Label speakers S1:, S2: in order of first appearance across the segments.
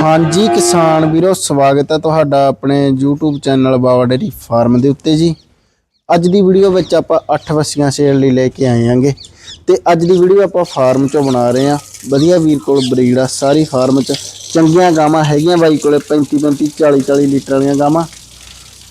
S1: ਹਾਂਜੀ ਕਿਸਾਨ ਵੀਰੋ, ਸਵਾਗਤ ਹੈ ਤੁਹਾਡਾ ਆਪਣੇ YouTube channel Bawa dairy farm ਦੇ ਉੱਤੇ ਜੀ। ਅੱਜ ਦੀ ਵੀਡੀਓ ਵਿੱਚ ਆਪਾਂ 8 ਵਸੀਆਂ ਸੇਲ ਲਈ ਲੈ ਕੇ ਆਏ ਆਂਗੇ ਤੇ ਅੱਜ ਦੀ ਵੀਡੀਓ ਆਪਾਂ ਫਾਰਮ ਚੋਂ ਬਣਾ ਰਹੇ ਆ ਵਧੀਆ ਵੀਰ ਕੋਲ ਬਰੀਡ ਆ, ਸਾਰੀ ਫਾਰਮ 'ਚ ਚੰਗੀਆਂ ਗਾਵਾਂ ਹੈਗੀਆਂ ਬਾਈ ਕੋਲੇ 35 35 40 40 ਲੀਟਰ ਵਾਲੀਆਂ ਗਾਵਾਂ।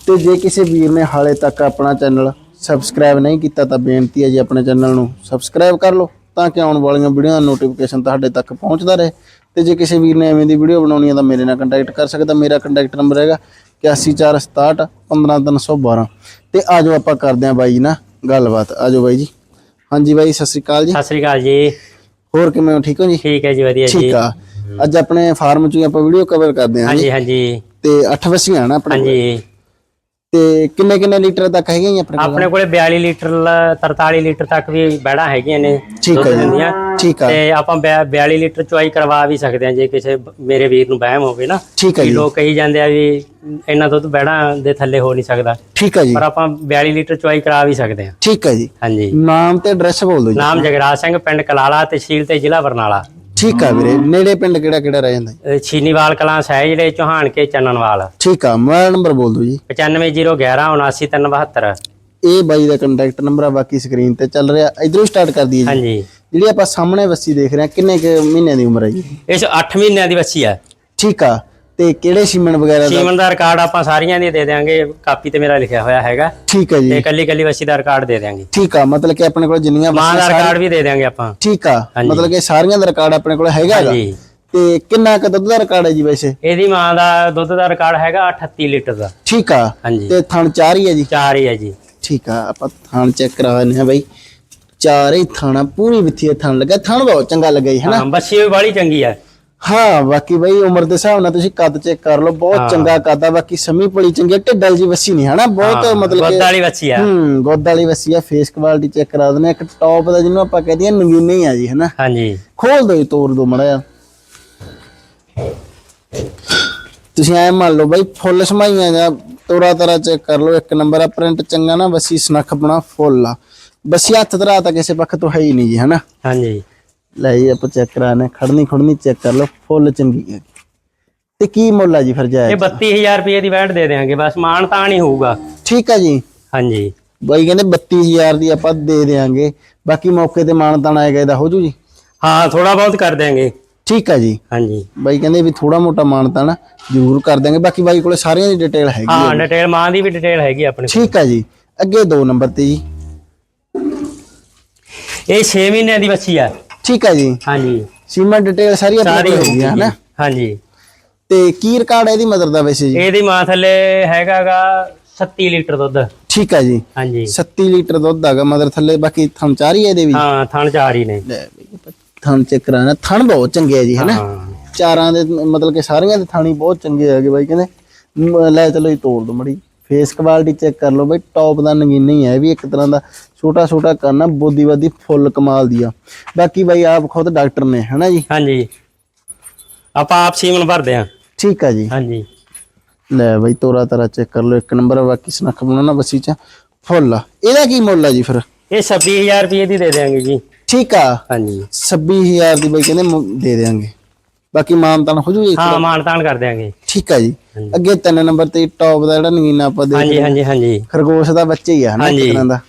S1: ਤੇ ਜੇ ਕਿਸੇ ਵੀਰ ਨੇ ਹਾਲੇ ਤੱਕ ਆਪਣਾ ਚੈਨਲ ਸਬਸਕ੍ਰਾਈਬ ਨਹੀਂ ਕੀਤਾ ਤਾਂ ਬੇਨਤੀ ਹੈ ਜੀ ਆਪਣੇ ਚੈਨਲ ਨੂੰ ਸਬਸਕ੍ਰਾਈਬ ਕਰ ਲਓ। ਤਾਂ ਕਿ ਆਉਣ ਵਾਲੀਆਂ ਵੀਡੀਓ ਦਾ ਨੋਟੀਫਿਕੇਸ਼ਨ ਤੁਹਾਡੇ ਤੱਕ ਪਹੁੰਚਦਾ ਰਹੇ। ਤੇ ਜੇ ਕਿਸੇ ਵੀਰ ਨੇ ਐਵੇਂ ਦੀ ਵੀਡੀਓ ਬਣਾਉਣੀ ਹੈ ਤਾਂ ਮੇਰੇ ਨਾਲ ਕੰਟੈਕਟ ਕਰ ਸਕਦਾ। ਮੇਰਾ ਕੰਟੈਕਟ ਨੰਬਰ ਹੈਗਾ 8146 15312 ਤੇ ਆਜੋ ਆਪਾਂ ਕਰਦੇ ਹਾਂ ਬਾਈ ਜੀ ਨਾਲ ਗੱਲਬਾਤ। ਆਜੋ ਬਾਈ ਜੀ। ਹਾਂਜੀ ਬਾਈ ਸਤਿ ਸ੍ਰੀ ਅਕਾਲ ਜੀ।
S2: ਸਤਿ ਸ੍ਰੀ ਅਕਾਲ ਜੀ।
S1: ਹੋਰ ਕਿਵੇਂ ਹੋ? ਠੀਕ ਹੋ ਜੀ?
S2: ਠੀਕ ਹੈ ਜੀ ਵਧੀਆ ਜੀ।
S1: ਠੀਕ ਆ। ਅੱਜ ਆਪਣੇ ਫਾਰਮ 'ਚ ਆਪਾਂ ਵੀਡੀਓ ਕਵਰ ਕਰਦੇ ਹਾਂ ਜੀ?
S2: ਹਾਂਜੀ। ਹਾਂਜੀ
S1: ਤੇ 8 ਵਸੀਆਂ ਨਾ ਆਪਣੇ।
S2: ਹਾਂਜੀ।
S1: ਤੇ ਕਿੰਨੇ ਕਿੰਨੇ ਲੀਟਰ ਤੱਕ ਹੈਗੀਆਂ ਜੀ ਆਪਣੇ ਕੋਲ?
S2: ਆਪਣੇ ਕੋਲੇ 42 ਲੀਟਰ ਲ- 43 ਲੀਟਰ ਤੱਕ ਵੀ ਬੈੜਾਂ ਹੈਗੀਆਂ ਨੇ
S1: ਠੀਕ ਹੈ ਜੀ। ਠੀਕ ਆ।
S2: ਤੇ ਆਪਾਂ ਬਿਆ- 42 ਲੀਟਰ ਚੁਆਈ ਕਰਵਾ ਵੀ ਸਕਦੇ ਹਾਂ ਜੇ ਕਿਸੇ ਮੇਰੇ ਵੀਰ ਨੂੰ ਵਹਿਮ ਹੋਵੇ ਨਾ
S1: ਠੀਕ ਹੈ ਜੀ।
S2: ਲੋਕ ਕਹੀ ਜਾਂਦੇ ਆ ਵੀ ਇੰਨਾ ਦੁੱਧ ਬੈੜਾਂ ਦੇ ਥੱਲੇ ਹੋ ਨਹੀਂ ਸਕਦਾ।
S1: ਠੀਕ ਹੈ ਜੀ।
S2: ਪਰ ਆਪਾਂ 42 ਲੀਟਰ ਚੁਆਈ ਕਰਾ ਵੀ ਸਕਦੇ ਹਾਂ।
S1: ਠੀਕ ਹੈ ਜੀ।
S2: ਹਾਂਜੀ।
S1: ਨਾਮ ਤੇ ਐਡਰੈਸ ਬੋਲ ਦਿਓ ਜੀ
S2: ਨਾਮ ਜਗਰਾਜ ਸਿੰਘ ਪਿੰਡ ਕਲਾਲਾ ਤਹਿਸੀਲ ਤੇ ਜ਼ਿਲ੍ਹਾ ਬਰਨਾਲਾ।
S1: ਠੀਕ ਆ ਵੀਰੇ ਨੇੜੇ ਪਿੰਡ ਕਿਹੜਾ ਕਿਹੜਾ ਰਹਿ ਜਾਂਦਾ
S2: ਅਹ ਛੀਨੀਵਾਲ ਕਲਾਂ ਸਹਿ ਜਿਹੜੇ ਚੌਹਾਨ ਕੇ ਚੰਨਨਵਾਲ।
S1: ਠੀਕ ਆ ਮੋਬਾਈਲ ਨੰਬਰ ਬੋਲ ਦਿਓ ਜੀ।
S2: 9501179372
S1: ਇਹ ਬਾਈ ਦਾ ਕੰਟੈਕਟ ਨੰਬਰ ਆ ਬਾਕੀ ਸਕਰੀਨ ਤੇ ਚੱਲ ਰਿਹਾ ਇਧਰੋਂ ਸਟਾਰਟ ਕਰ ਦਈਏ ਜੀ।
S2: ਹਾਂਜੀ।
S1: ਜਿਹੜੀ ਆਪਾਂ ਸਾਹਮਣੇ ਬੱਸੀ ਦੇਖ ਰਹੇ ਹਾਂ ਕਿੰਨੇ ਕੁ ਮਹੀਨਿਆਂ ਦੀ ਉਮਰ ਹੈ ਜੀ?
S2: ਇਸ 8 ਮਹੀਨਿਆਂ ਦੀ ਬੱਚੀ ਆ।
S1: ਠੀਕ ਆ ਤੇ ਕਿਹੜੇ ਸੀਮਨ ਵਗੈਰਾ ਦਾ?
S2: ਸੀਮਨ ਦਾ ਰਿਕਾਰਡ ਆਪਾਂ ਸਾਰੀਆਂ ਦੀ ਦੇ ਦਿਆਂਗੇ ਕਾਪੀ ਤੇ ਮੇਰਾ ਲਿਖਿਆ ਹੋਇਆ ਹੈਗਾ।
S1: ਠੀਕ ਹੈ
S2: ਤੇ
S1: ਜੀ
S2: ਕੱਲੀ ਕੱਲੀ ਬੱਚੀ ਦਾ ਰਿਕਾਰਡ ਦੇ ਦਿਆਂਗੇ।
S1: ਠੀਕ ਆ ਮਤਲਬ ਕਿ ਆਪਣੇ ਕੋਲ ਜਿੰਨੀਆਂ
S2: ਮਾਂ ਦਾ ਰਿਕਾਰਡ ਵੀ ਦੇ ਦਿਆਂਗੇ ਆਪਾਂ।
S1: ਠੀਕ ਆ। ਮਤਲਬ ਕਿ ਸਾਰੀਆਂ ਦਾ ਰਿਕਾਰਡ ਆਪਣੇ ਕੋਲ ਹੈਗਾ
S2: ਹਾਂਜੀ।
S1: ਤੇ ਕਿੰਨਾ ਕੁ ਦੁੱਧ ਦਾ ਰਿਕਾਰਡ ਹੈ ਜੀ ਵੈਸੇ?
S2: ਇਹਦੀ ਮਾਂ ਦਾ ਦੁੱਧ ਦਾ ਰਿਕਾਰਡ ਹੈਗਾ 38 ਲੀਟਰ ਦਾ।
S1: ਠੀਕ ਆ। ਤੇ ਥਣ ਚਾਰ ਹੀ ਹੈ ਜੀ?
S2: ਚਾਰ ਹੀ ਹੈ ਜੀ।
S1: ਠੀਕ ਆ ਆਪਾਂ ਥਣ ਚੈੱਕ ਕਰਾ ਆ ਬਾਈ। ਚਾਰ ਹੀ ਥਾਣਾ ਪੂਰੀ ਵਿੱਥੀ ਥਣ ਲੱਗਾ। ਥਣ ਬਹੁਤ ਚੰਗਾ ਲੱਗਾ ਜੀ ਹੈਨਾ?
S2: ਹਾਂ ਬੱਚੀ ਵੀ ਬੜੀ ਚੰਗੀ ਆ।
S1: ਹਾਂ ਬਾਕੀ ਬਾਈ ਉਮਰ ਦੇ ਹਿਸਾਬ ਨਾਲ ਤੁਸੀਂ ਕੱਦ ਚੈੱਕ ਕਰ ਲਓ ਬਹੁਤ। ਚੰਗਾ ਕੱਦ ਆ ਬਾਕੀ ਸਮੀ ਪੜੀ ਚੰਗੀ ਢਿੱਡਲ ਜੀ ਵੱਸੀ ਨਹੀਂ ਹਨਾ? ਬਹੁਤ ਮਤਲਬ ਕਿ
S2: ਵਾਲੀ ਬੱਚੀ ਆ।
S1: ਹੂੰ ਗੋਦ ਵਾਲੀ ਵੱਸੀ ਆ ਫੇਸ ਕੁਆਲਿਟੀ ਚੈੱਕ ਕਰਾ ਦਿੰਦੇ ਆ ਇੱਕ ਟੌਪ ਦਾ ਜਿਹਨੂੰ ਆਪਾਂ ਕਹਦੇ ਆ ਨਗੀਨੇ ਹੀ ਆ ਜੀ ਹਨਾ?
S2: ਹਾਂਜੀ।
S1: ਖੋਲ ਦੋ ਤੋੜ ਦੋ ਮੜਾ ਜਾ ਤੁਸੀਂ ਐ ਮੰਨ ਲਓ ਬਾਈ ਫੁੱਲ ਸਮਾਈਆਂ ਜਾਂ ਤੋਰਾ ਤਰਾ ਚੈੱਕ ਕਰ ਲਓ ਇੱਕ ਨੰਬਰ ਆ ਪ੍ਰਿੰਟ ਚੰਗਾ ਨਾ ਬੱਸੀ ਸਨੱਖ ਬਣਾ ਫੁੱਲ ਆ। ਬੱਸੀ ਹੱਥ ਧਰਾ ਤਾਂ ਕਿਸੇ ਪੱਖ ਤੋਂ ਹੈ ਹੀ ਨਹੀਂ ਜੀ ਹਨਾ?
S2: ਹਾਂਜੀ।
S1: ਲੈ ਜੀ ਆਪਾਂ ਚੈੱਕ ਕਰਾਣੇ ਖੜਨੀ ਖੜਨੀ ਚੈੱਕ ਕਰ ਲਓ ਫੁੱਲ ਚੰਗੀ ਹੈ। ਤੇ ਕੀ ਮੁੱਲ ਆ ਜੀ ਫਿਰ
S2: ਇਹ
S1: ਜਾਇਜ਼
S2: 32000 ਰੁਪਏ ਦੀ ਵੈਟ ਦੇ ਦਿਆਂਗੇ ਬਸ ਮਾਨ ਤਾਂ ਨਹੀਂ ਹੋਊਗਾ।
S1: ਠੀਕ ਆ ਜੀ।
S2: ਹਾਂਜੀ।
S1: ਬਾਈ ਕਹਿੰਦੇ 32000 ਦੀ ਆਪਾਂ ਦੇ ਦੇਾਂਗੇ ਬਾਕੀ ਮੌਕੇ ਤੇ ਮਾਨਤਾਨ ਆਏਗਾ ਇਹਦਾ ਹੋ ਜੂ ਜੀ?
S2: ਹਾਂ ਥੋੜਾ ਬਹੁਤ ਕਰ ਦਿਆਂਗੇ।
S1: ਠੀਕ ਆ ਜੀ।
S2: ਹਾਂਜੀ।
S1: ਬਾਈ ਕਹਿੰਦੇ ਵੀ ਥੋੜਾ ਮੋਟਾ ਮਾਨਤਾਨ ਜ਼ਰੂਰ ਕਰ ਦਾਂਗੇ ਬਾਕੀ ਬਾਈ ਕੋਲੇ ਸਾਰੀਆਂ ਦੀ ਡਿਟੇਲ ਹੈਗੀ
S2: ਹਾਂ ਡਿਟੇਲ ਮਾਂ ਦੀ ਵੀ ਡਿਟੇਲ ਹੈਗੀ ਆਪਣੇ ਕੋਲ।
S1: ਠੀਕ ਆ ਜੀ। ਅੱਗੇ ਦੋ ਨੰਬਰ ਤੇ ਜੀ।
S2: ਇਹ 6 ਮਹੀਨਿਆਂ ਦੀ ਬੱਚੀ ਆ।
S1: ਠੀਕ ਆ ਜੀ।
S2: ਹਾਂਜੀ।
S1: ਸੀਮਾ ਡਿਟੇਲ ਸਾਰੀ ਆਪਣੇ
S2: ਸਾਰੀ
S1: ਹੈਗੀ ਆ ਹਨਾ?
S2: ਜੀ। ਹਾਂਜੀ।
S1: ਤੇ ਕੀ ਰਿਕਾਰਡ ਹੈ ਇਹਦੀ ਮਦਰ ਦਾ ਵੈਸੇ ਜੀ?
S2: ਇਹਦੀ ਮਾਂ ਥੱਲੇ ਹੈਗਾਗਾ 37 ਲੀਟਰ ਦੁੱਧ।
S1: ਠੀਕ ਆ ਜੀ।
S2: ਹਾਂਜੀ।
S1: 37 ਲੀਟਰ ਦੁੱਧ ਹੈਗਾ ਮਦਰ ਥੱਲੇ ਬਾਕੀ ਥਣ ਚਾਰ ਹੀ ਹੈ ਇਹਦੇ ਵੀ?
S2: ਹਾਂ ਥਣ ਚਾਰ ਹੀ ਨੇ।
S1: ਲੈ ਬਈ ਆਪਾਂ ਥਣ ਚੈੱਕ ਕਰਾਣਾ ਥਣ ਬਹੁਤ ਚੰਗੇ ਆ ਜੀ ਹਨਾ?
S2: ਹਾਂ।
S1: ਚਾਰਾਂ ਦੇ ਮਤਲਬ ਕਿ ਸਾਰੀਆਂ ਦੇ ਥਾਣੀ ਬਹੁਤ ਚੰਗੇ ਹੈਗੇ ਬਾਈ ਕਹਿੰਦੇ ਮ- ਲੈ ਚਲੋ ਜੀ ਤੋੜ ਦੋ ਮੜੀ। ਫੇਸ ਕੁਆਲਿਟੀ ਚੈੱਕ ਕਰ ਲਓ ਬਈ ਟੌਪ ਦਾ ਨਗੀਨਾ ਹੀ ਹੈ ਵੀ ਇੱਕ ਤਰ੍ਹਾਂ ਦਾ ਛੋਟਾ ਛੋਟਾ ਕੰਨ ਆ ਬੋਦੀ ਬਾਦੀ ਫੁੱਲ ਕਮਾਲ ਦੀ ਆ। ਬਾਕੀ ਬਾਈ ਆਪ ਖੁਦ ਡਾਕਟਰ ਨੇ ਹਨਾ ਜੀ?
S2: ਹਾਂਜੀ। ਆਪਾਂ ਆਪ ਸੀਮਨ ਭਰਦੇ ਆ
S1: ਠੀਕ ਆ ਜੀ।
S2: ਹਾਂਜੀ।
S1: ਲੈ ਬਾਈ ਤੋਰਾ ਤਰਾ ਚੈੱਕ ਕਰ ਲਓ ਇੱਕ ਨੰਬਰ ਬਾਕੀ ਸਨੱਖ ਬਣਾਉਣਾ ਬੱਸੀ ਚ। ਫੁੱਲ ਆ। ਇਹਦਾ ਕੀ ਮੁੱਲ ਆ ਜੀ ਫਿਰ?
S2: ਇਹ 26000 ਰੁਪਏ ਦੀ ਦੇ ਦਿਆਂਗੇ ਜੀ।
S1: ਠੀਕ ਆ।
S2: ਹਾਂਜੀ।
S1: 26000 ਦੀ ਬਾਈ ਕਹਿੰਦੇ ਮੁ- ਦੇ ਦੇਾਂਗੇ ਬਾਕੀ ਮਾਨਤਾਨ ਹੋ ਜੂ ਜੀ
S2: ਹਾਂ ਮਾਨ ਤਾਨ ਕਰ ਦਿਆਂਗੇ।
S1: ਠੀਕ ਆ ਜੀ। ਅੱਗੇ ਤਿੰਨ ਨੰਬਰ ਤੇ ਟੌਪ ਦਾ ਜਿਹੜਾ ਨਗੀਨਾ ਆਪਾਂ ਦੇ
S2: ਹਾਂਜੀ ਹਾਂਜੀ ਹਾਂਜੀ।
S1: ਖਰਗੋਸ਼ ਦਾ ਬੱਚਾ ਹੀ ਆ ਹਨਾ ਇੱਕ। ਤਰ੍ਹਾਂ ਦਾ।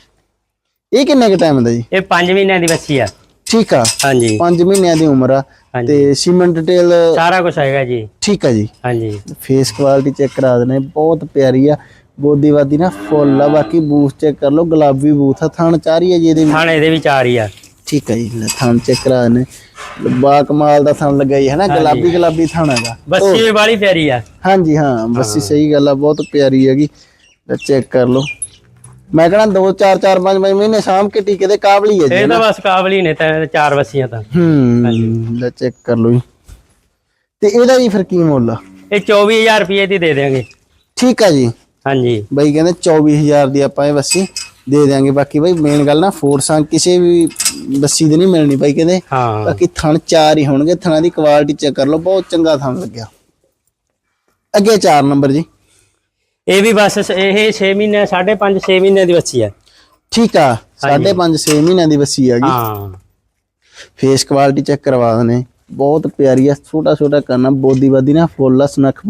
S1: ਇਹ ਕਿੰਨੇ ਕ ਟਾਈਮ ਦਾ ਜੀ?
S2: ਇਹ 5 ਮਹੀਨਿਆਂ ਦੀ ਬੱਚੀ ਆ।
S1: ਠੀਕ ਆ।
S2: ਹਾਂਜੀ।
S1: 5 ਮਹੀਨਿਆਂ ਦੀ ਉਮਰ ਆ। ਤੇ ਸੀਮੈਂਟ ਡਿਟੇਲ
S2: ਸਾਰਾ ਕੁਝ ਹੈਗਾ ਜੀ।
S1: ਠੀਕ ਆ ਜੀ।
S2: ਹਾਂਜੀ।
S1: ਫੇਸ ਕੁਆਲਿਟੀ ਚੈੱਕ ਕਰਾ ਦਨੇ ਬਹੁਤ ਪਿਆਰੀ ਆ। ਬੋਦੀ ਵਾਦੀ ਨਾ ਫੁੱਲ ਆ ਬਾਕੀ ਬੂਥ ਚੈੱਕ ਕਰ ਲਓ। ਗੁਲਾਬੀ ਬੂਥ ਆ ਥਣ ਚਾਰੀ ਆ ਜੀ ਇਹਦੇ ਵੀ
S2: ਥਣ ਇਹਦੇ ਵੀ ਚਾਰ ਆ।
S1: ਠੀਕ ਆ ਜੀ ਥਣ ਚੈੱਕ ਕਰਾ ਦਨੇ ਬਾ ਕਮਾਲ ਦਾ ਥਣ ਲੱਗਾ ਜੀ ਹਨਾ ਗੁਲਾਬੀ ਗੁਲਾਬੀ ਥਣ ਹੈਗਾ।
S2: ਬੱਚੀ ਵੀ ਬਾਲੀ ਪਿਆਰੀ ਆ।
S1: ਹਾਂਜੀ ਹਾਂ ਬਸ ਸਹੀ ਗੱਲ ਆ ਬਹੁਤ ਪਿਆਰੀ ਹੈਗੀ। ਚੈੱਕ ਕਰ ਲਓ। ਮੈਂ ਕਹਣਾ 2 4 4 5 5 ਮਹੀਨੇ ਸ਼ਾਮ ਕੇ ਟੀਕੇ ਦੇ ਕਾਬਲੀ ਹੈ ਜੀ
S2: ਇਹ ਤਾਂ ਬਸ ਕਾਬਲੀ ਨੇ ਤਾਂ ਚਾਰ ਬੱਚੀਆਂ ਤਾਂ।
S1: ਹੂੰ ਲੈ ਚੈੱਕ ਕਰ ਲਓ ਜੀ। ਤੇ ਇਹਦਾ ਵੀ ਫਿਰ ਕੀ ਮੁੱਲ ਆ?
S2: ਇਹ 24000 ਰੁਪਏ ਦੀ ਦੇ ਦਿਆਂਗੇ।
S1: ਠੀਕ ਆ ਜੀ।
S2: ਹਾਂਜੀ।
S1: ਬਾਈ ਕਹਿੰਦੇ 24000 ਦੀ ਆਪਾਂ ਇਹ ਬੱਸੀ ਦੇ ਦਿਆਂਗੇ। ਬਾਕੀ ਬਾਈ ਮੇਨ ਗੱਲ ਨਾ ਫੋਰਸਾਂ ਕਿਸੇ ਵੀ ਬੱਸੀ ਦੀ ਨਹੀਂ ਮਿਲਣੀ ਬਾਈ ਕਹਿੰਦੇ
S2: ਹਾਂ।
S1: ਬਾਕੀ ਥਣ ਚਾਰ ਹੀ ਹੋਣਗੇ। ਥਣਾਂ ਦੀ ਕੁਆਲਿਟੀ ਚੈੱਕ ਕਰ ਲਓ। ਬਹੁਤ ਚੰਗਾ ਥਣ ਲੱਗਿਆ। ਅੱਗੇ 4 ਨੰਬਰ ਜੀ।
S2: ਇਹ ਵੀ ਬਸ ਇਹ 6 ਮਹੀਨੇ 5.5 6 ਮਹੀਨੇ ਦੀ ਬੱਚੀ ਆ।
S1: ਠੀਕ ਆ। 5.5 6 ਮਹੀਨਿਆਂ ਦੀ ਬੱਸੀ ਹੈਗੀ
S2: ਹਾਂ।
S1: ਫੇਸ ਕੁਆਲਿਟੀ ਚੈੱਕ ਕਰਵਾ ਦਨੇ ਬਹੁਤ ਪਿਆਰੀ ਆ। ਛੋਟਾ ਛੋਟਾ ਕੰਨਾ ਬੋਦੀ ਬਾਦੀ ਨਾ ਫੁੱਲ ਆ ਸਨਖ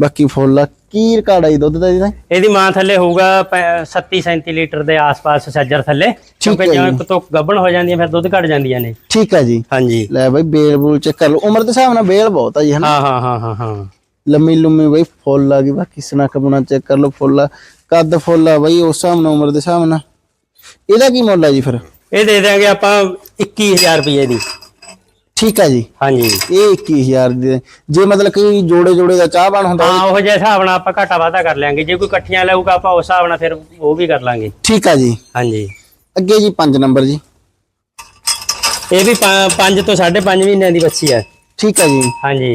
S1: ਬਾਕੀ ਫੁੱਲ ਆ ਕੀ ਰਿਕਾਰਡ ਆ ਜੀ ਦੁੱਧ ਦਾ ਇਹਦਾ?
S2: ਇਹਦੀ ਮਾਂ ਥੱਲੇ ਹੋਊਗਾ 37 37 ਲੀਟਰ ਦੇ ਆਸ-ਪਾਸ ਸੱਜਰ ਥੱਲੇ। ਕਿਉਂਕਿ
S1: ਹੈ
S2: ਜਦੋਂ ਤੋਂ ਗੱਭਣ ਹੋ ਜਾਂਦੀਆਂ ਫਿਰ ਦੁੱਧ ਘਟ ਜਾਂਦੀਆਂ ਨੇ।
S1: ਠੀਕ ਆ ਜੀ।
S2: ਹਾਂਜੀ।
S1: ਲੈ ਬਾਈ ਬੇਲ ਬੂਲ ਚੈੱਕ ਕਰ ਲਓ। ਉਮਰ ਦੇ ਹਿਸਾਬ ਨਾਲ ਬੇਲ ਬਹੁਤ ਆ ਜੀ ਹਨਾ?
S2: ਹਾਂ ਹਾਂ ਹਾਂ ਹਾਂ ਹਾਂ।
S1: ਲੰਮੀ ਲੰਮੀ ਬਾਈ ਫੁੱਲ ਆ ਗਈ। ਬਾਕੀ ਸਨਖ ਬਣਾ ਚੈੱਕ ਕਰ ਲਓ ਫੁੱਲ ਆ। ਕੱਦ ਫੁੱਲ ਆ ਬਾਈ ਉਸ ਹਿਸਾਬ ਨਾਲ ਉਮਰ ਦੇ ਹਿਸਾਬ ਨਾਲ। ਇਹਦਾ ਕੀ ਮੁੱਲ ਆ ਜੀ ਫਿਰ?
S2: ਇਹ ਦੇ ਦਿਆਂਗੇ ਆਪਾਂ 21000 ਰੁਪਏ ਦੀ।
S1: ਠੀਕ ਆ ਜੀ।
S2: ਹਾਂਜੀ।
S1: ਇਹ 21000 ਦੇ ਜੇ ਮਤਲਬ ਕਿ ਜੋੜੇ ਜੋੜੇ ਦਾ ਚਾਹ ਬਣ ਹੁੰਦਾ
S2: ਹਾਂ ਉਹ ਜਿਹੇ ਹਿਸਾਬ ਨਾਲ ਆਪਾਂ ਘਾਟਾ ਵਾਧਾ ਕਰ ਲਾਂਗੇ ਜੇ ਕੋਈ ਇਕੱਠੀਆਂ ਲਊਗਾ ਆਪਾਂ ਉਸ ਹਿਸਾਬ ਨਾਲ ਫਿਰ ਉਹ ਵੀ ਕਰ ਲਾਂਗੇ।
S1: ਠੀਕ ਆ ਜੀ।
S2: ਹਾਂਜੀ।
S1: ਅੱਗੇ ਜੀ 5 ਨੰਬਰ ਜੀ।
S2: ਇਹ ਵੀ 5 ਤੋਂ 5.5 ਮਹੀਨਿਆਂ ਦੀ ਬੱਚੀ ਹੈ।
S1: ਠੀਕ ਆ ਜੀ।
S2: ਹਾਂਜੀ।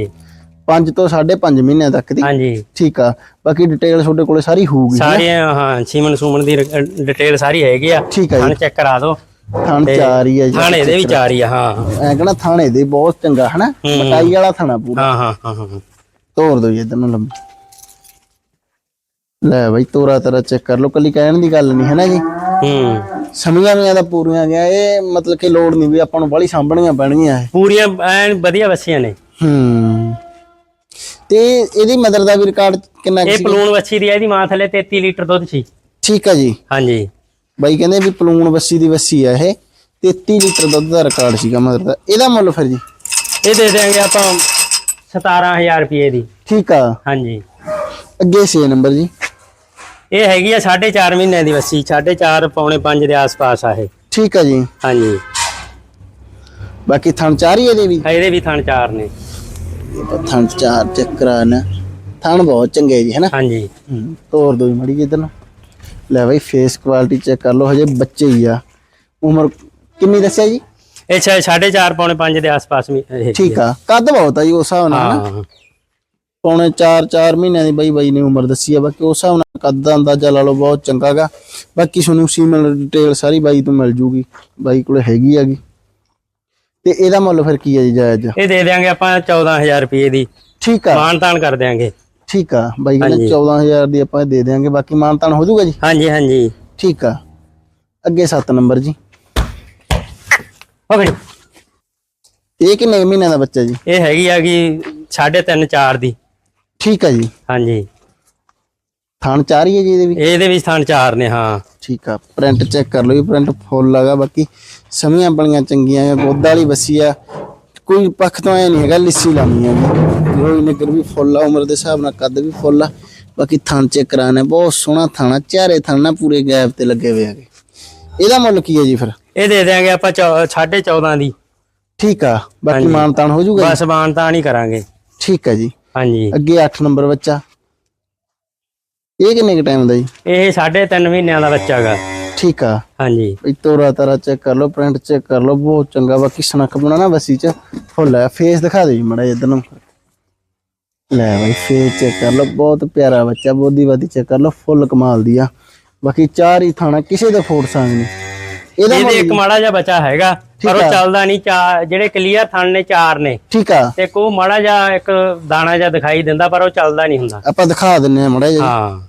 S1: 5 ਤੋਂ 5.5 ਮਹੀਨਿਆਂ ਤੱਕ ਦੀ।
S2: ਹਾਂਜੀ।
S1: ਠੀਕ ਆ। ਬਾਕੀ ਡਿਟੇਲ ਤੁਹਾਡੇ ਕੋਲੇ ਸਾਰੀ ਹੋਊਗੀ
S2: ਸਾਰੀਆਂ ਹਾਂ ਸੀਮਨ ਸੂਮਨ ਦੀ ਡਿਟੇਲ ਸਾਰੀ ਹੈਗੀ ਆ।
S1: ਠੀਕ ਆ ਜੀ।
S2: ਚੈੱਕ ਕਰਾ ਦਿਓ।
S1: ਥਣ ਚਾਰ ਹੀ ਆ ਜੀ।
S2: ਥਾਣੇ ਦੇ ਵੀ ਚਾਰ ਹੀ ਆ ਹਾਂ।
S1: ਐ ਕਹਣਾ ਥਾਣੇ ਦੇ ਬਹੁਤ ਚੰਗਾ ਹਨਾ?
S2: ਹੂੰ।
S1: ਮਟਾਈ ਵਾਲਾ ਥਾਣਾ ਪੂਰਾ।
S2: ਹਾਂ ਹਾਂ ਹਾਂ ਹਾਂ
S1: ਦੋ ਜੀ ਇਧਰ ਨੂੰ ਲੰਮੀ। ਲੈ ਬਾਈ ਤੋਰਾ ਤਰਾ ਚੈੱਕ ਕਰ ਲਓ ਕੱਲੀ ਕਹਿਣ ਦੀ ਗੱਲ ਨਹੀਂ ਹੈ ਨਾ ਜੀ?
S2: ਹੂੰ।
S1: ਸਮੀਆਂ ਮੀਆਂ ਦਾ ਪੂਰੀਆਂ ਗਿਆ ਇਹ ਮਤਲਬ ਕਿ ਲੋੜ ਨਹੀਂ ਵੀ ਆਪਾਂ ਨੂੰ ਬਾਹਲੀ ਸਾਂਭਣੀਆਂ ਪੈਣਗੀਆਂ ਇਹ।
S2: ਪੂਰੀਆਂ ਐਨ ਵਧੀਆ ਬੱਸੀਆਂ ਨੇ।
S1: ਹੂੰ। ਤੇ ਇਹਦੀ ਮਦਰ ਦਾ ਵੀ ਰਿਕਾਰਡ ਕਿੰਨਾ ਕੁ
S2: ਇਹ
S1: ਸੀ
S2: ਪਲੂਣ ਦੀ ਆ ਇਹਦੀ ਮਾਂ ਥੱਲੇ 33 ਲੀਟਰ ਦੁੱਧ ਸੀ।
S1: ਠੀਕ ਆ ਜੀ।
S2: ਹਾਂਜੀ।
S1: ਬਾਈ ਕਹਿੰਦੇ ਵੀ ਪਲੂਣ ਵੱਸੀ ਦੀ ਵੱਸੀ ਆ ਇਹ 33 ਲੀਟਰ ਦੁੱਧ ਦਾ ਰਿਕਾਰਡ ਸੀਗਾ ਮਦਰ ਦਾ। ਇਹਦਾ ਮੁੱਲ ਫਿਰ ਜੀ?
S2: ਇਹ ਦੇ ਦੇਾਂਗੇ ਆਪਾਂ 17000 ਰੁਪਏ ਦੀ।
S1: ਠੀਕ ਆ।
S2: ਹਾਂਜੀ।
S1: ਅੱਗੇ 6 ਨੰਬਰ ਜੀ।
S2: ਇਹ ਹੈਗੀ ਆ 4.5 ਮਹੀਨਿਆਂ ਦੀ ਬੱਸੀ 4.5 ਪੌਣੇ 5 ਦੇ ਆਸ-ਪਾਸ ਆ ਇਹ।
S1: ਠੀਕ ਆ ਜੀ।
S2: ਹਾਂਜੀ।
S1: ਬਾਕੀ ਥਣ ਚਾਰ ਹੀ ਇਹਦੇ ਵੀ?
S2: ਇਹਦੇ ਵੀ ਥਣ ਚਾਰ ਨੇ।
S1: ਥਣ ਚਾਰ ਚੱਕਰਾਂ ਨਾ। ਥਣ ਬਹੁਤ ਚੰਗੇ ਜੀ ਹੈਨਾ
S2: ਹਾਂਜੀ।
S1: ਤੋਰ ਦੋ ਜੀ ਮੜੀ ਇੱਧਰ ਨੂੰ। ਲੈ ਬਾਈ ਫੇਸ ਕੁਆਲਿਟੀ ਚੈੱਕ ਕਰ ਲਓ ਹਜੇ ਬੱਚੇ ਹੀ ਆ। ਉਮਰ ਕਿੰਨੀ ਦੱਸਿਆ ਜੀ?
S2: ਇਹ 4.5 ਪੌਣੇ 5 ਦੇ ਆਸ-ਪਾਸ ਵੀ
S1: ਠੀਕ ਆ ਕੱਦ ਬਹੁਤ ਆ ਜੀ ਉਸ ਹਿਸਾਬ ਨਾਲ ਨਾ। ਪੌਣੇ 4-4 ਮਹੀਨਿਆਂ ਦੀ ਬਾਈ ਬਾਈ ਨੇ ਉਮਰ ਦੱਸੀ ਆ ਬਾਕੀ ਉਸ ਹਿਸਾਬ ਨਾਲ ਕੱਦ ਦਾ ਅੰਦਾਜ਼ਾ ਲਾ ਲਓ ਬਹੁਤ ਚੰਗਾ ਗਾ। ਬਾਕੀ ਤੁਹਾਨੂੰ ਸੀਮਨ ਡਿਟੇਲ ਸਾਰੀ ਬਾਈ ਤੋਂ ਮਿਲ ਜੂਗੀ ਬਾਈ ਕੋਲੇ ਹੈਗੀ ਆਗੀ ਤੇ ਇਹਦਾ ਮੁੱਲ ਫਿਰ ਕੀ ਹੈ ਜੀ ਜਾਇਜ਼?
S2: ਇਹ ਦੇ ਦੇਾਂਗੇ ਆਪਾਂ 14000 ਰੁਪਏ ਦੀ।
S1: ਠੀਕ ਆ।
S2: ਮਾਨ-ਤਾਨ ਕਰ ਦਿਆਂਗੇ।
S1: ਠੀਕ ਆ ਬਾਈ ਕਹਿੰਦੇ
S2: ਹਾਂਜੀ।
S1: 14000 ਦੀ ਆਪਾਂ ਦੇ ਦੇਾਂਗੇ ਬਾਕੀ ਮਾਨਤਾਨ ਹੋ ਜਾਊਗਾ ਜੀ?
S2: ਹਾਂਜੀ ਹਾਂਜੀ।
S1: ਠੀਕ ਆ ਅੱਗੇ 7 ਨੰਬਰ ਜੀ।
S2: ਹੋ ਗਈ
S1: ਇਹ ਕਿੰਨੇ ਕੁ ਮਹੀਨਿਆਂ ਦਾ ਬੱਚਾ ਜੀ?
S2: ਇਹ ਹੈਗੀ ਆ ਕਿ 3.5 4 ਦੀ।
S1: ਠੀਕ ਆ ਜੀ।
S2: ਹਾਂਜੀ।
S1: ਥਾਣ ਚਾਰ ਹੀ ਹੈ ਜੀ ਇਹਦੇ ਵੀ?
S2: ਇਹਦੇ ਥਣ ਚਾਰ ਨੇ ਹਾਂ।
S1: ਠੀਕ ਆ ਪ੍ਰਿੰਟ ਚੈੱਕ ਕਰ ਲਓ ਜੀ ਪ੍ਰਿੰਟ ਫੁੱਲ ਲਗਾ ਬਾਕੀ ਸਮੀਆਂ ਬੜੀਆਂ ਚੰਗੀਆਂ ਆ ਗੋਦ ਵਾਲੀ ਬੱਸੀ ਆ ਕੋਈ ਪੱਖ ਤੋਂ ਐ ਨਹੀਂ ਹੈਗਾ ਲਿੱਸੀ ਲਾਉਣੀ ਆ ਕੋਈ ਨਗਰ ਵੀ ਫੁੱਲ ਆ ਉਮਰ ਦੇ ਹਿਸਾਬ ਨਾਲ ਕੱਦ ਵੀ ਫੁੱਲ ਆ। ਬਾਕੀ ਥਣ ਚੈੱਕ ਕਰਾਣੇ ਬਹੁਤ ਸੋਹਣਾ ਥਾਣਾ ਚਾਰੇ ਥਣ ਪੂਰੇ ਗੈਪ ਤੇ ਲੱਗੇ ਹੋਏ ਆਗੇ ਇਹਦਾ ਮੁੱਲ ਕੀ ਹੈ ਜੀ ਫਿਰ?
S2: ਇਹ ਦੇ ਦਿਆਂਗੇ ਆਪਾਂ 14.5 ਦੀ।
S1: ਠੀਕ ਆ ਬਾਕੀ। ਮਾਨਤਾਨ ਹੋ ਜਾਊਗਾ ਜੀ?
S2: ਬਸ ਮਾਨ-ਤਾਨ ਹੀ ਕਰਾਂਗੇ।
S1: ਠੀਕ ਆ ਜੀ।
S2: ਹਾਂਜੀ।
S1: ਅੱਗੇ 8 ਨੰਬਰ ਬੱਚਾ। ਇਹ ਕਿੰਨੇ ਕ ਟਾਈਮ ਦਾ ਜੀ?
S2: ਇਹ 3.5 ਮਹੀਨਿਆਂ ਦਾ ਬੱਚਾ ਹੈਗਾ
S1: ਠੀਕ ਆ।
S2: ਹਾਂਜੀ।
S1: ਬਈ ਤੋਰਾ ਤਾਰਾ ਚੈੱਕ ਕਰ ਲਓ ਪ੍ਰਿੰਟ ਚੈੱਕ ਕਰ ਲਓ ਬਹੁਤ ਚੰਗਾ ਬਾਕੀ ਸਨਖ ਬਣਾਣਾ ਵਸੀ ਚ ਫੁੱਲ ਫੇਸ ਦਿਖਾ ਜੀ ਮੜਾ ਇਧਰ ਨੂੰ। ਲੈ ਬਈ ਫੇਸ ਚੈੱਕ ਕਰ ਲਓ ਬਹੁਤ ਪਿਆਰਾ ਬੱਚਾ ਬੋਦੀ ਬਾਦੀ ਚੈੱਕ ਕਰ ਲਓ ਫੁੱਲ ਕਮਾਲ ਦੀ ਆ। ਬਾਕੀ ਚਾਰ ਹੀ ਥਾਣਾ ਕਿਸੇ ਦਾ ਫੋੜ ਸੰਗ ਨਹੀਂ। ਇਹਦਾ
S2: ਇੱਕ ਮਾੜਾ ਜਿਹਾ ਬੱਚਾ ਹੈਗਾ ਪਰ। ਉਹ ਚੱਲਦਾ ਨਹੀਂ ਚਾਰ ਜਿਹੜੇ ਕਲੀਅਰ ਥਣ ਨੇ ਚਾਰ ਨੇ।
S1: ਠੀਕ ਆ।
S2: ਤੇ ਕੋ ਮਾੜਾ ਜਿਹਾ ਇੱਕ ਦਾਣਾ ਜਿਹਾ ਦਿਖਾਈ ਦਿੰਦਾ ਪਰ ਉਹ ਚੱਲਦਾ ਨਹੀਂ ਹੁੰਦਾ।
S1: ਆਪਾਂ ਦਿਖਾ ਦਿੰਨੇ ਆ ਮੜਾ ਜੀ
S2: ਹਾਂ।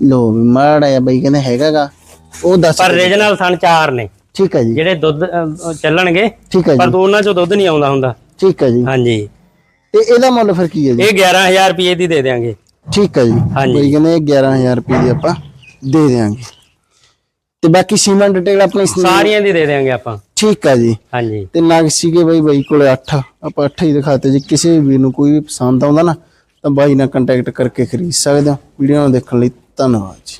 S1: ਲੋ ਮਾੜਾ ਜਿਹਾ ਬਈ ਕਹਿੰਦੇ ਹੈਗਾਗਾ ਉਹ ਦੱਸ
S2: ਪਰ ਰੀਜਨਲ ਥਣ ਚਾਰ ਨੇ।
S1: ਠੀਕ ਆ ਜੀ।
S2: ਜਿਹੜੇ ਦੁੱਧ ਅਹ, ਚੱਲਣਗੇ
S1: ਠੀਕ ਆ
S2: ਪਰ
S1: ਜੀ।
S2: ਦੋਨਾਂ ਚੋਂ ਦੁੱਧ ਨਹੀਂ ਆਉਂਦਾ ਹੁੰਦਾ।
S1: ਠੀਕ ਆ ਜੀ।
S2: ਹਾਂਜੀ।
S1: ਤੇ ਇਹਦਾ ਮੁੱਲ ਫਿਰ ਕੀ ਹੈ ਜੀ?
S2: ਇਹ 11000 ਰੁਪਏ ਦੀ ਦੇ ਦੇਾਂਗੇ
S1: ਠੀਕ ਆ ਜੀ।
S2: ਹਾਂਜੀ।
S1: ਬਈ ਕਹਿੰਦੇ 11000 ਰੁਪਏ ਦੀ ਆਪਾਂ ਦੇ ਦੇਾਂਗੇ ਤੇ ਬਾਕੀ ਸੀਮੈਂਟ ਡਿਟੇਲ ਆਪਣੀ
S2: ਸਾਰੀਆਂ ਦੀ ਦੇ ਦੇਾਂਗੇ ਆਪਾਂ।
S1: ਠੀਕ ਆ ਜੀ।
S2: ਹਾਂਜੀ।
S1: ਤੇ ਨਗ ਸੀਗੇ ਬਈ ਬਾਈ ਕੋਲੇ 8 ਆਪਾਂ 8 ਹੀ ਦਿਖਾਤੇ ਜੀ। ਕਿਸੇ ਵੀ ਵੀਰ ਨੂੰ ਕੋਈ ਵੀ ਪਸੰਦ ਆਉਂਦਾ ਨਾ ਤਾਂ ਬਾਈ ਨਾਲ ਕੰਟੈਕਟ ਕਰਕੇ ਖਰੀਦ ਸਕਦੇ ਹੋ। ਵੀਡੀਓ ਨੂੰ ਦੇਖਣ ਲਈ ਧੰਨਵਾਦ ਜੀ